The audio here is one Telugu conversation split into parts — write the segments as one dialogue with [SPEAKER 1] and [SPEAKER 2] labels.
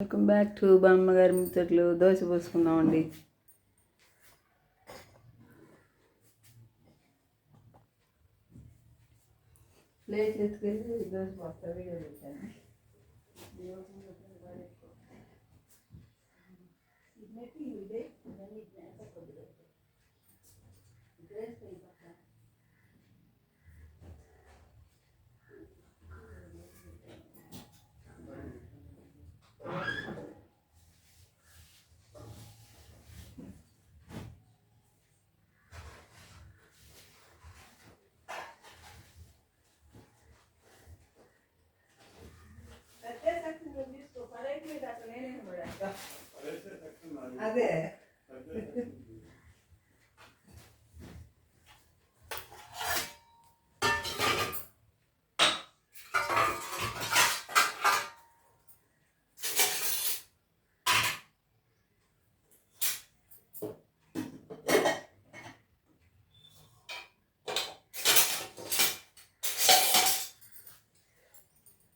[SPEAKER 1] వెల్కమ్ బ్యాక్ టు బామ్మగారి ముచ్చట్లు. దోశ పోసుకుందామండి. ప్లేట్ ఎత్తుకెళ్ళి దోశ పోస్తా వీడియో పెట్టాను. అదే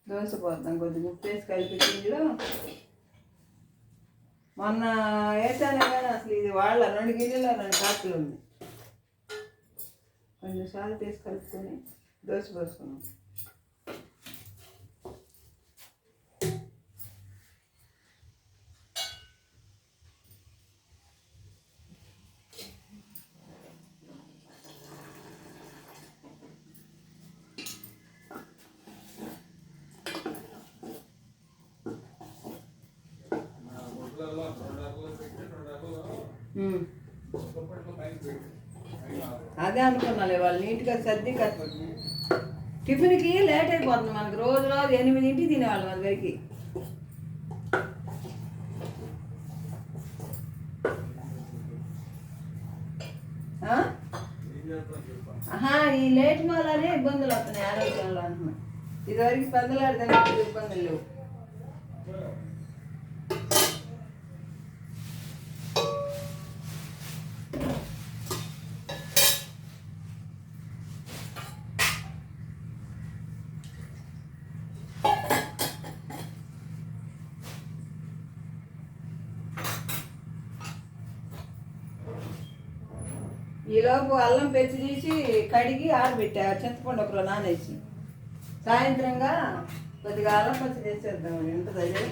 [SPEAKER 1] దోశ పోతాం కొద్దిగా ఉప్పు వేసి కలిపి పిండిలో మొన్న వేసానే కానీ అసలు ఇది వాళ్ళ రెండు గిన్నెలో రెండు కాపులు ఉంది కొంచెం సాల్ట్ వేసి కలుపుకొని దోశ పోసుకున్నాం. అదే అనుకున్నాలే వాళ్ళు నీట్గా సర్ది టిఫిన్కి లేట్ అయిపోతుంది మనకి. రోజు రోజు ఎనిమిదింటికి తినేవాళ్ళు మన దగ్గరికి. ఈ లేట్ వల్లనే ఇబ్బందులు వస్తున్నాయి ఆరోగ్యంలో అంటున్నా. ఇదివరకు పెద్దలాడితే ఇబ్బందులు లేవు. పెంచి తీసి కడిగి ఆరబెట్టా చింతపండు ఒకరు నానేసి. సాయంత్రంగా కొద్దిగా అల్లం పచ్చి చేసేద్దాం ఎంత అదే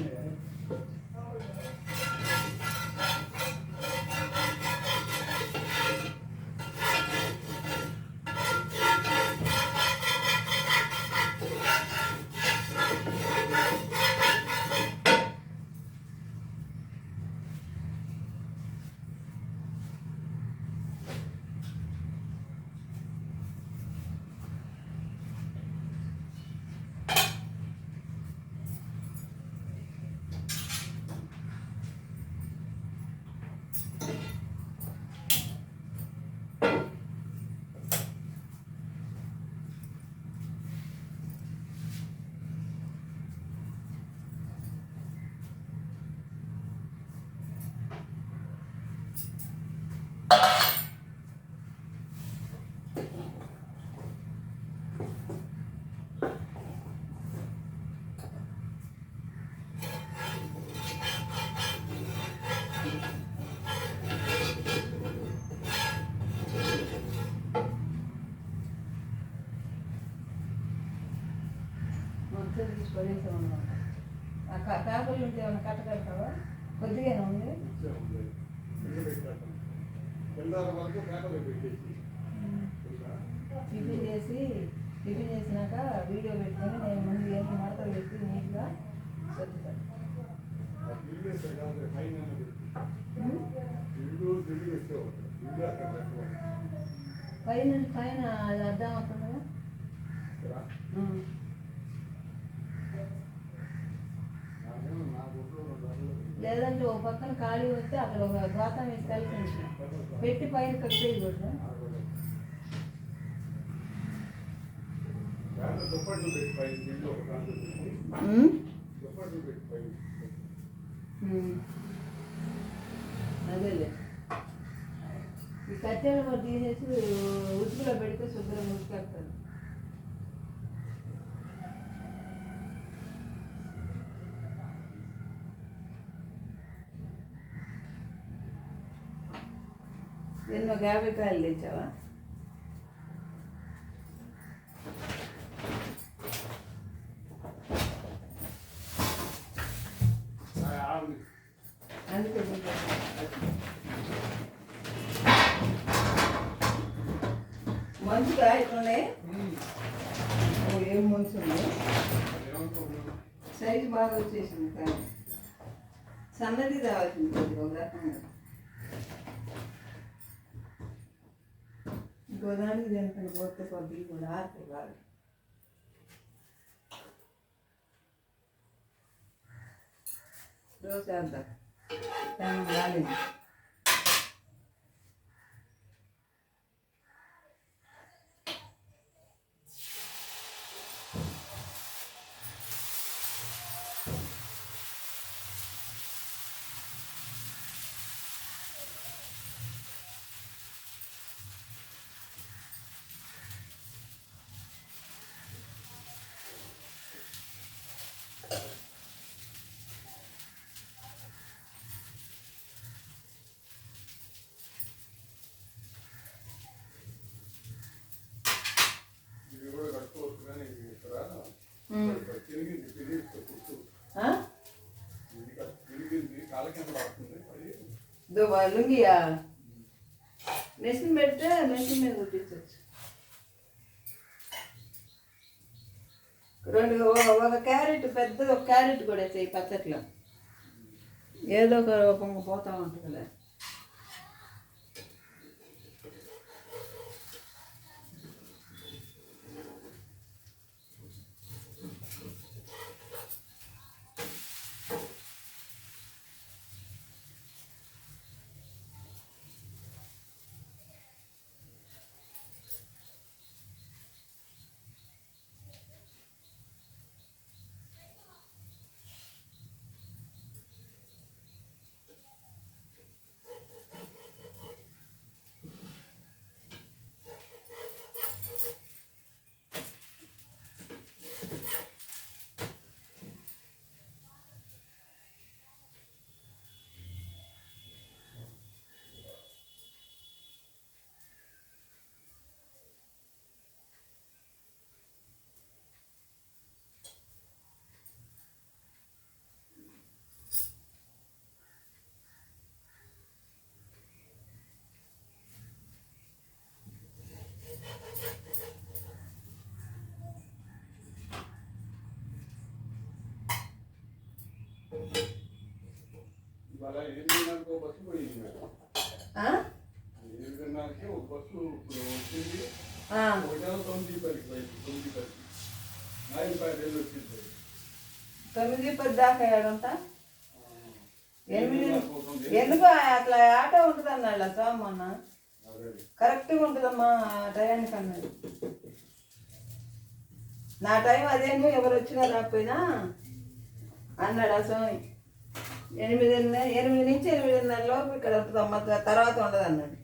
[SPEAKER 1] మొత్తం తీసి పడేసాం అన్నమాట ఆ కా- కాకులు ఉంటే ఏమైనా కట్ట కడతావా కొద్దిగా ఉంది టిఫిన్ చేసి టిఫిన్ చేసినాక వీడియో పెట్టుకొని నేను ముందు ఎన్ని మడతలు పెట్టి నీట్గా సర్దుతాను. పైన పైన అర్థం అవుతుందా లేదంటే ఒక పక్కన ఖాళీ వస్తే అక్కడ ఒక గోతం వేసి కలిసి ఉంచిన. పెట్టి పైన కట్టేది కూడా. అదేలే. ఈ కట్టెలు తీసేసి ఉతుకులో పెడితే శుభ్రంగా ఉతికేస్తాను ఒక యాభై కాయలు తెచ్చావా? అందుకే మంచి కాయకుండే ఏం మంచి ఉంది? సైజు బాగా వచ్చేసింది కానీ. సన్నది రావాల్సింది ఒక రకంగా ఇంకో దానికి దీనికి పోతే కొద్దిగా కూడా ఆరుతాయి బాగా రోజు వేద్దాం టైం రాలేదు
[SPEAKER 2] ఇది కూడా కట్టుకోవచ్చు కానీ ఇది ఇక్కడ
[SPEAKER 1] ఉమ్.
[SPEAKER 2] ఇక్కడ తిరిగింది తిరిగి కుట్టు
[SPEAKER 1] ఆ?
[SPEAKER 2] ఇది కట్- తిరిగింది కాళ్ళ కింద పడుతుంది అది
[SPEAKER 1] దుబ్బా లుంగియా మెషిన్ పెడితే మెషిన్ మీద కుట్టించవచ్చు రెండు ఒక- క్యారెట్ పెద్ద ఒక క్యారెట్ కూడా వేసాయి పచ్చట్లో. ఏదో ఒక రూపంగా పోతా ఉంటుంది కదా
[SPEAKER 2] తొమ్మిది పది.
[SPEAKER 1] దాకా ఏడంతా ఎనిమిది. ఎందుకు అట్లా ఆటో ఉంటుంది అన్నాడు స్వామి మొన్న
[SPEAKER 2] అదే.
[SPEAKER 1] కరెక్ట్గా ఉంటుందమ్మా ఆ టయానికి అన్నాడు నా టైం అదేను ఎవరు వచ్చినా రాకపోయినా అన్నాడు ఆ స్వామి? ఎనిమిది ఎనిమిది నుంచి ఎనిమిదిన్నర లోపు ఇక్కడ తర్వాత ఉండదు అన్నాడు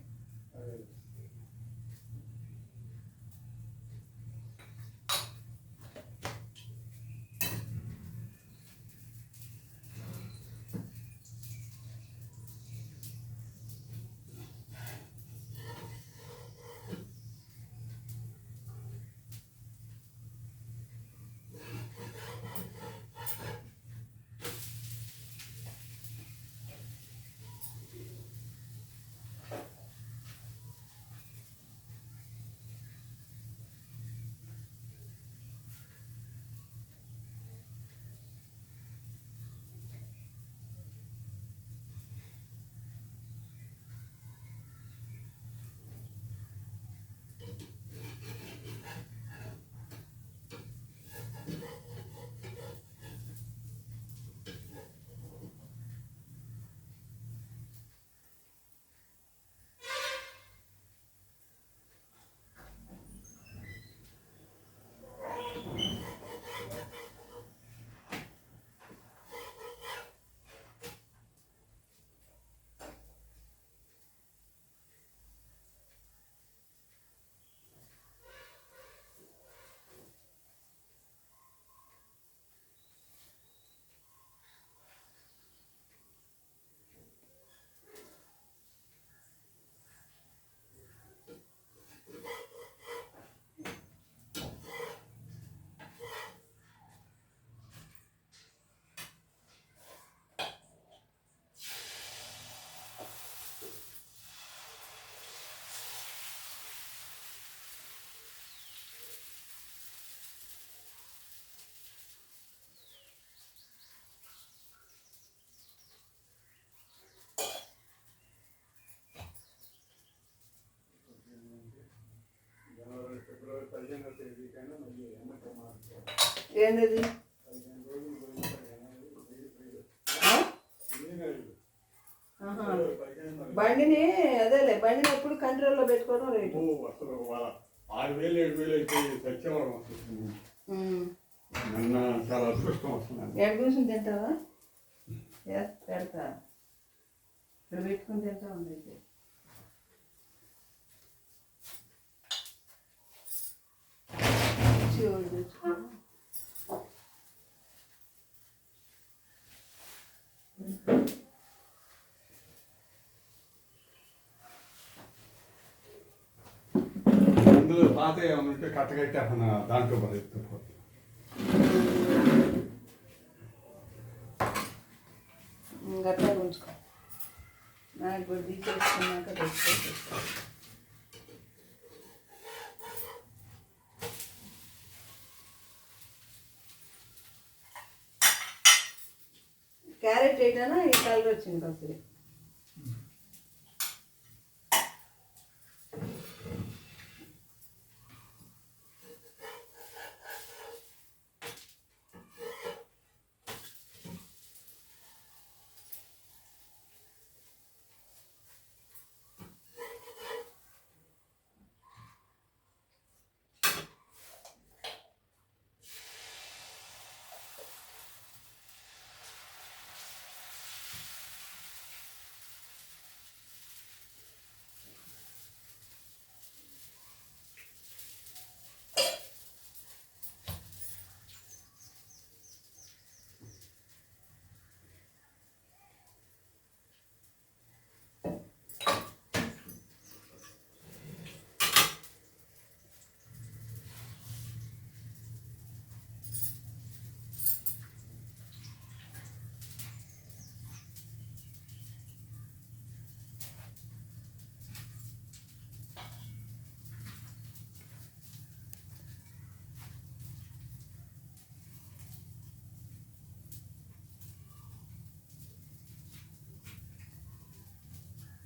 [SPEAKER 1] ఏంది. బండిని అదేలే బండిని ఎప్పుడు కంట్రోల్లో పెట్టుకోవడం రేటు.
[SPEAKER 3] అసలు ఆరు వేలు ఏడు వేలు అయితే సత్యవరం వస్తుంది. నన్న చాలా అదృష్టం వస్తుంది.
[SPEAKER 1] కూర్చొని తింటావా? పెడతా. ఇక్కడ పెట్టుకుని తింటా ఉంది అయితే. మిక్సీ ఒకటి తెచ్చుకో.
[SPEAKER 3] అందులో పాత ఏమైనా ఉంటే కట్టగట్టి అన్న దాంట్లో మరి ఎత్తుకుపోతుంది
[SPEAKER 1] ఉంచుకో. నాకు కూడా తీసేసుకున్నాక క్యారెట్ అయినా ఈ కలర్ వచ్చింది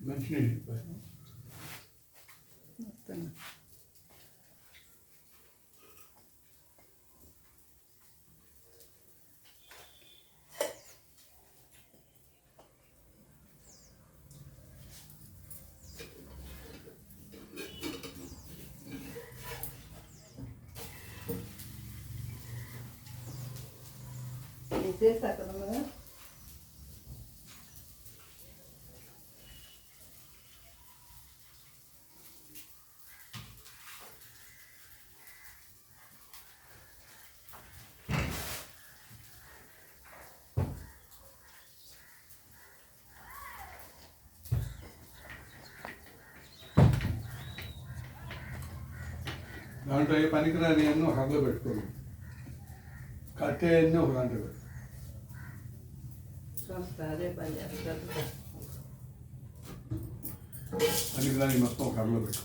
[SPEAKER 1] Mentioning
[SPEAKER 3] it,
[SPEAKER 1] but. Not done. Destek alımını
[SPEAKER 3] దాంట్లో ఏ పనికిరాని అన్నీ ఒక అందులో పెట్టుకోండి కట్టే అన్నీ ఒక దాంట్లో పనికిరాని మొత్తం ఒక అందులో పెట్టు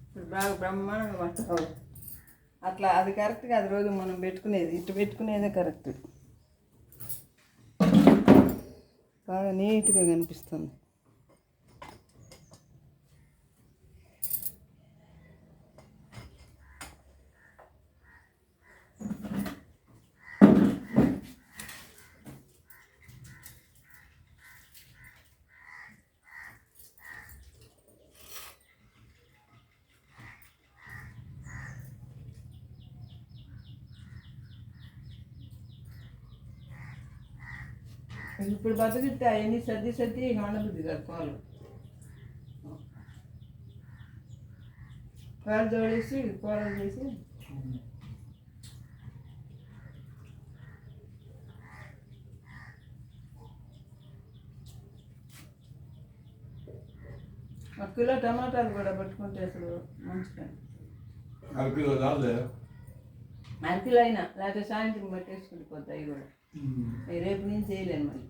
[SPEAKER 1] ఇప్పుడు బాగా బ్రహ్మాండంగా పడతావు అట్లా అది కరెక్ట్ అది రోజు మనం పెట్టుకునేది ఇటు పెట్టుకునేదే కరెక్ట్ బాగా నీట్గా కనిపిస్తుంది. ఇప్పుడు బతుకితే అవన్నీ సర్ది సర్ది ఉండబుద్ది కాదు పాలు పాలు జోడేసి పాలు చేసి. ఒక కిలో టమాటాలు కూడా పట్టుకుంటే అసలు మంచిగా
[SPEAKER 3] రాలే
[SPEAKER 1] అంకిలో అయినా లేకపోతే సాయంత్రం పట్టేసుకుంటూ పోతాయి కూడా. రేపు నుంచి చేయలేను మరి.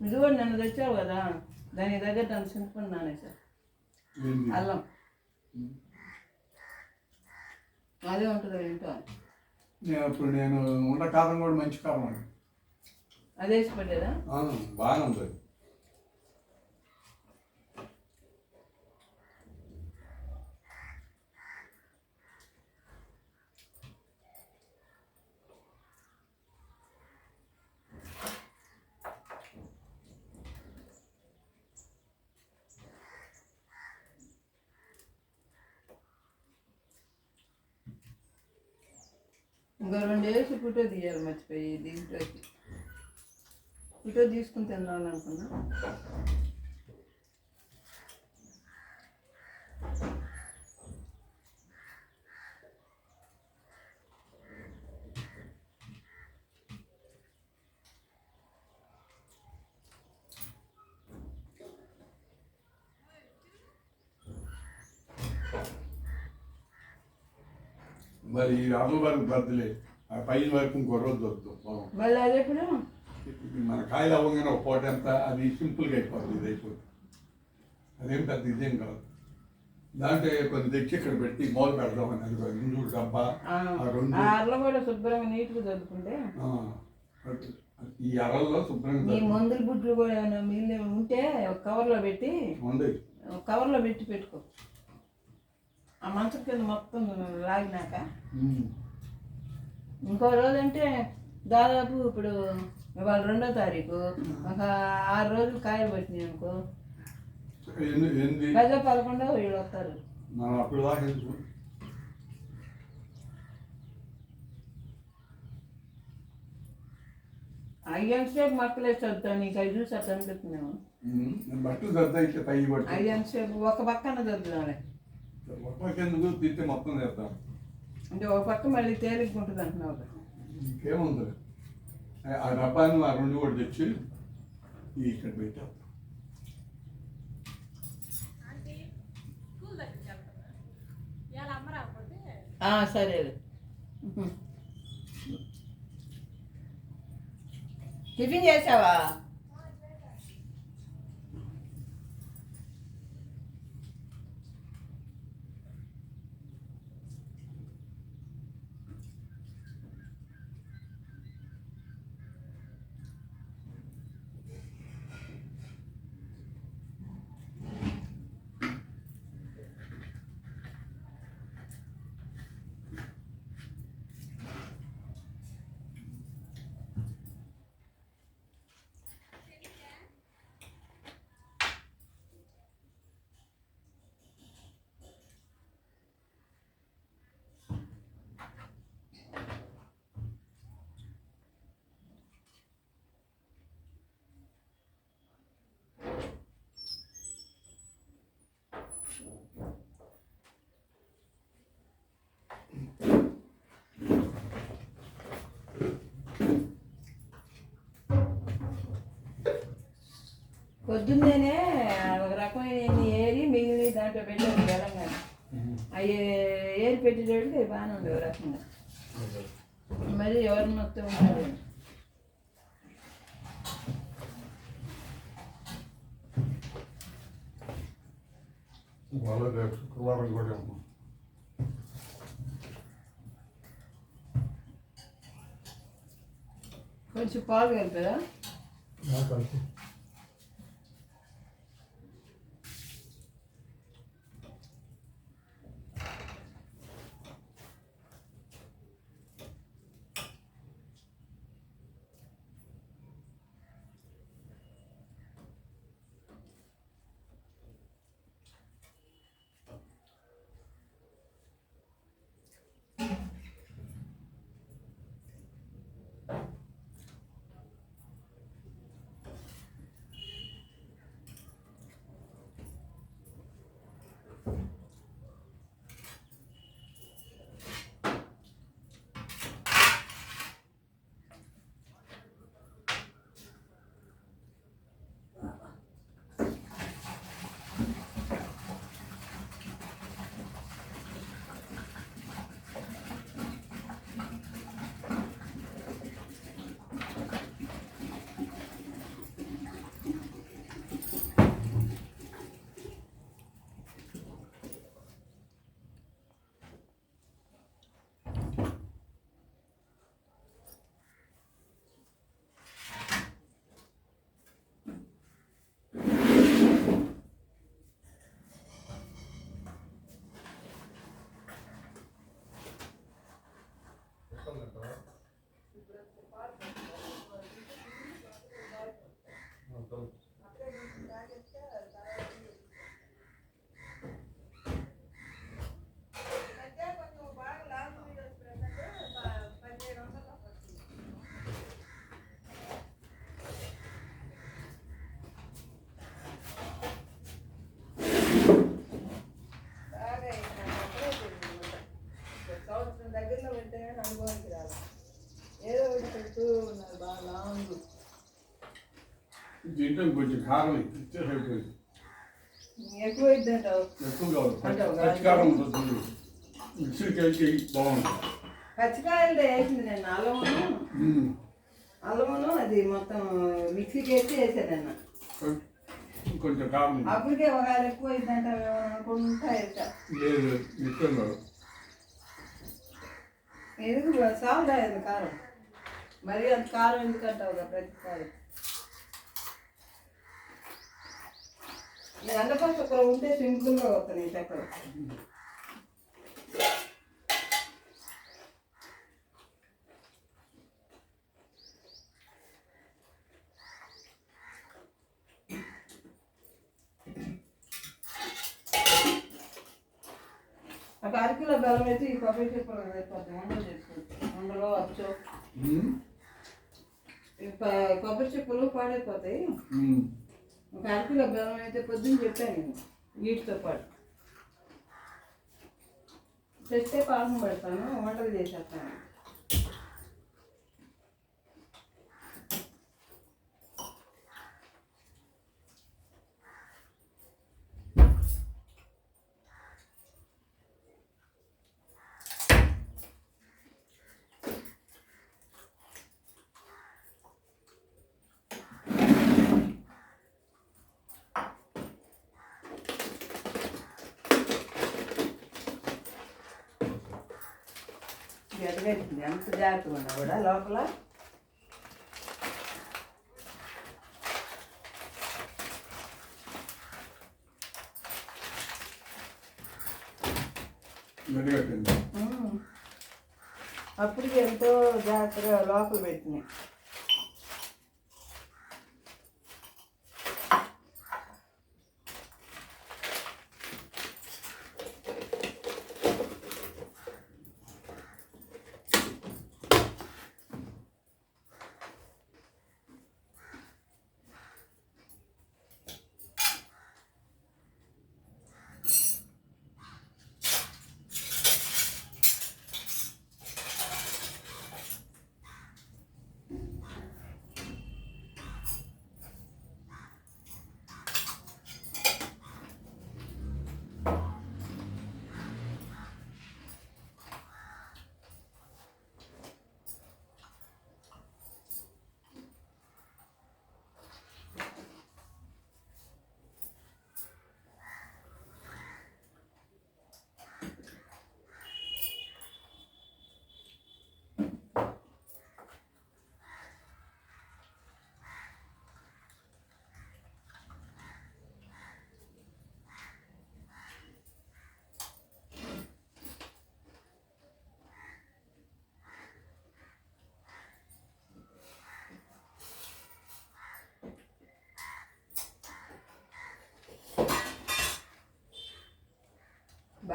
[SPEAKER 1] ఇది కూడా నన్ను తెచ్చావు కదా దానికి తగ్గట్టు అంత చింతపండు సార్.
[SPEAKER 3] ఏంది?
[SPEAKER 1] అల్లం. అదే ఉంటుంది
[SPEAKER 3] నేను ఇప్పుడు నేను ఉన్న కారం కూడా మంచి కారం
[SPEAKER 1] అది వేసి
[SPEAKER 3] అవును బాగానే ఉంది
[SPEAKER 1] ఇంకా రెండు వేసి ఫోటో తీయాలి మర్చిపోయి దీంట్లోకి. ఫోటో తీసుకుని తినాలనుకున్నా.
[SPEAKER 3] మరి ఈ అమ్మ వరకు బర్త్లే ఆ పైన వరకు ఇంకో రోజు వద్దు.
[SPEAKER 1] మళ్ళీ అది ఎప్పుడు
[SPEAKER 3] ఇది మన కాయలు అవ్వగానే ఒక పూట ఎంత అది సింపుల్గా అయిపోతుంది ఇది అయిపోతుంది. అదేం పెద్ద ఇదేం కాదు. దాంట్లో కొన్ని తెచ్చి ఇక్కడ పెట్టి మొదలు పెడదామని అది రెండు డబ్బా
[SPEAKER 1] ఆ,
[SPEAKER 3] రెండు.
[SPEAKER 1] అరలో కూడా శుభ్రంగా నీట్గా చదువుకుంటే?
[SPEAKER 3] ఈ అరల్లో శుభ్రంగా
[SPEAKER 1] ఈ. మందుల బుడ్లు కూడా ఏమైనా మిగిలి ఉంటే ఒక కవర్లో పెట్టి కవర్లో పెట్టి పెట్టుకో. ఆ మంచం కింద మొత్తం లాగినాక. ఇంకో రోజు అంటే దాదాపు ఇప్పుడు ఇవాళ రెండో తారీఖు. ఒక ఆరు రోజులు కాయలు పట్టినాయి అనుకో. గజ పదకొండో వీళ్ళు వస్తారు? అయ్యంతసేపు మక్కలే చదువుతావు నీకు అవి చూసి అట్లా అనిపిస్తున్నాము
[SPEAKER 3] బట్టలు
[SPEAKER 1] అయ్యంతసేపు ఒక పక్కన చదువుతున్నాలే
[SPEAKER 3] ఒక్కొక్కెందుకు తిట్టి మొత్తం చేద్దాం
[SPEAKER 1] అంటే ఒక పక్క మళ్ళీ తేలిగ్గా ఉంటుంది అంటున్నావు.
[SPEAKER 3] ఇంకేముంది? ఆ డబ్బాను ఆ రెండు కూడా తెచ్చి ఇక్కడ పెట్టాం.
[SPEAKER 4] ఆంటీ స్కూల్ దగ్గరికి
[SPEAKER 1] పొద్దున్నేనే ఒక రకమైన ఏరి మిగిలిన దాంట్లో పెట్టాను తెలంగాణ అవి ఏరి పెట్టేటోడికి అవి బాగానే ఉండేవి ఒక రకంగా. మరి ఎవరిని మొత్తం ఉంటారు
[SPEAKER 3] శుక్రవారం కూడా
[SPEAKER 1] కొంచెం పాలు కలిపారా?
[SPEAKER 3] చెప్పాలంట కలుపు దీంట్లో కొంచెం కారం
[SPEAKER 1] ఎక్కువ ఇద్దంటావు
[SPEAKER 3] ఎక్కువ కావాలి
[SPEAKER 1] అంటే ఒక
[SPEAKER 3] పచ్చి కారం ఉంటుంది మిక్సీకి వేసి బాగుంటుంది
[SPEAKER 1] పచ్చికాయలు వేసింది నేను. అల్లమును.
[SPEAKER 3] ఉమ్.
[SPEAKER 1] అల్లమును అది మొత్తం మిక్సీకి వేసి వేసాను
[SPEAKER 3] కొంచెం కారం
[SPEAKER 1] అప్పటికే ఎక్కువ అనుకుంటా
[SPEAKER 3] లేదు
[SPEAKER 1] ఎందుకు? సాగు అయింది కారం. మరి అంత కారం ఎందుకంటావు ప్రతిసారి ఈ ఎండపప్పు ఇక్కడ ఉంటే సింపుల్గా వస్తాయి చక్కర ఒక అరకిలో బెల్లం వేసి ఈ కొబ్బరి చెప్పులు అయిపోతాయి ఉండలు చేసుకోవచ్చు. ఈ ప- కొబ్బరి చెప్పులు పాడైపోతాయి. ఒక అరకిలో బెల్లం అయితే పొద్దున్న చెప్పాను నేను వీటితో పాటు. తెస్తే పాకం పెడతాను వంటలు చేసేస్తాను. ఎదగైతుంది ఎంత జాగ్రత్తగా ఉన్నా కూడా లోపల. అప్పటికి ఎంతో జాగ్రత్తగా లోపల పెట్టినాయి.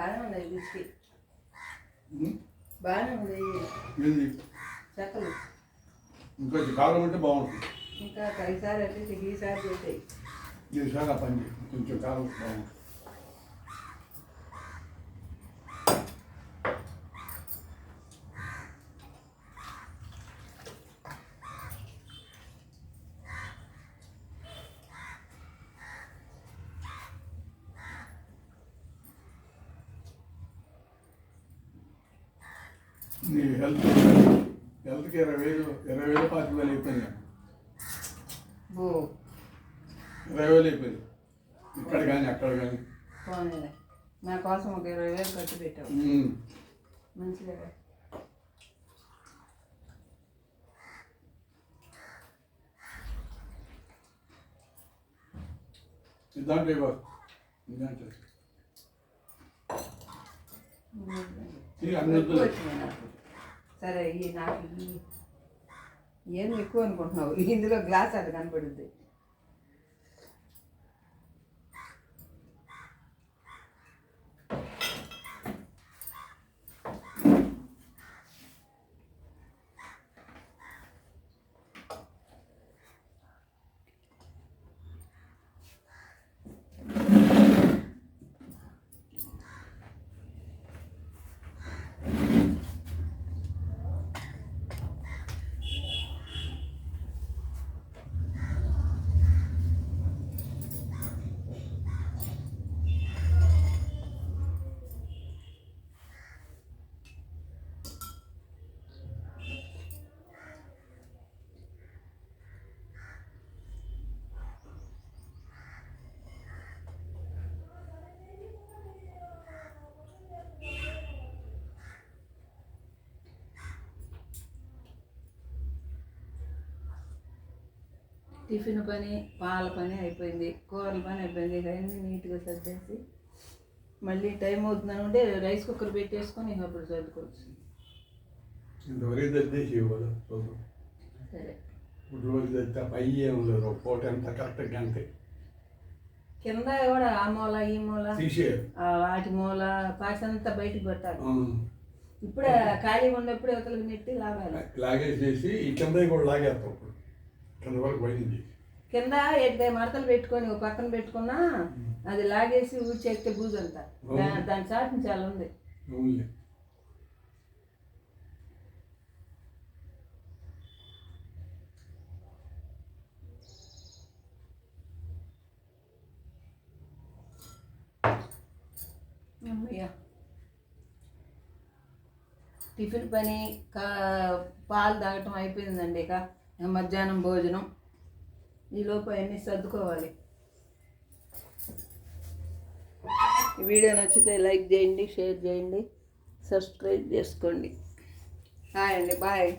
[SPEAKER 1] బాగానే ఉన్నాయి
[SPEAKER 3] ఉమ్.
[SPEAKER 1] బాగానే ఉంది చెక్కలు
[SPEAKER 3] ఇంకొంచెం కారం ఉంటే బాగుంటుంది.
[SPEAKER 1] ఇంకా ఈసారి అట్లీస్ట్ ఈసారి చేసాయి.
[SPEAKER 3] ఈసారి పని. కొంచెం ఉంటే బాగుంటుంది నీ హెల్త్ హెల్త్కి ఇరవై వేలు ఇరవై వేలు పాతిక వేలు అయిపోయింది. ఇరవై వేలు అయిపోయింది. ఇక్కడ కానీ అక్కడ కానీ
[SPEAKER 1] నా కోసం ఒక ఇరవై వేలు ఖర్చు పెట్టావు. మంచిదే
[SPEAKER 3] ఇవ్వాలి
[SPEAKER 1] సరే ఈ నాకు ఈ ఏం ఎక్కువ అనుకుంటున్నావు? ఇందులో గ్లాస్ అది కనపడుద్ది. టిఫిన్ పని పాల పని అయిపోయింది కూరల పని అయిపోయింది. అన్నీ నీట్గా సర్దేసి మళ్ళీ టైం అవుతుంది అనుకుంటే రైస్ కుక్కర్ పెట్టేసుకొని ఇక అప్పుడు సరే.
[SPEAKER 3] అంతే
[SPEAKER 1] కింద కూడా ఆ మూల ఈ మూల వాటి మూల పాసంతా బయటికి పెట్టాలి. ఇప్పుడే ఖాళీగా ఉన్నప్పుడు యువతలకు నెట్టి లాగాలి.
[SPEAKER 3] లాగేసేసి ఈ కింద కూడా లాగేస్తాం కింద
[SPEAKER 1] ఎట్లా మడతలు పెట్టుకొని ఒక పక్కన పెట్టుకున్నా అది లాగేసి ఊడ్చేస్తే బూజంతా దా- దాని చాటుని చాలా ఉంది. టిఫిన్ పని కా పాలు తాగటం అయిపోయిందండి ఇక. మధ్యాహ్నం భోజనం. ఈలోపు అవన్నీ సర్దుకోవాలి. వీడియో నచ్చితే లైక్ చేయండి షేర్ చేయండి సబ్స్క్రైబ్ చేసుకోండి. హాయ్ అండి బాయ్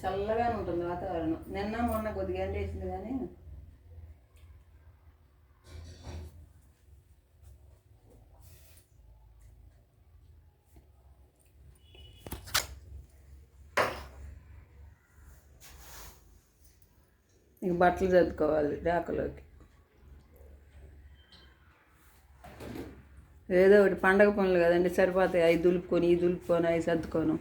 [SPEAKER 1] చల్లగానే ఉంటుంది వాతావరణం. నిన్న మొన్న కొద్దిగా ఎండ వేసింది కానీ ఇక బట్టలు చదువుకోవాలి రాకలోకి. ఏదో ఒకటి పండగ పనులు కదండి సరిపోతాయి. అవి దులుపుకొని ఈ దులుపుకొని అవి సర్దుకోను.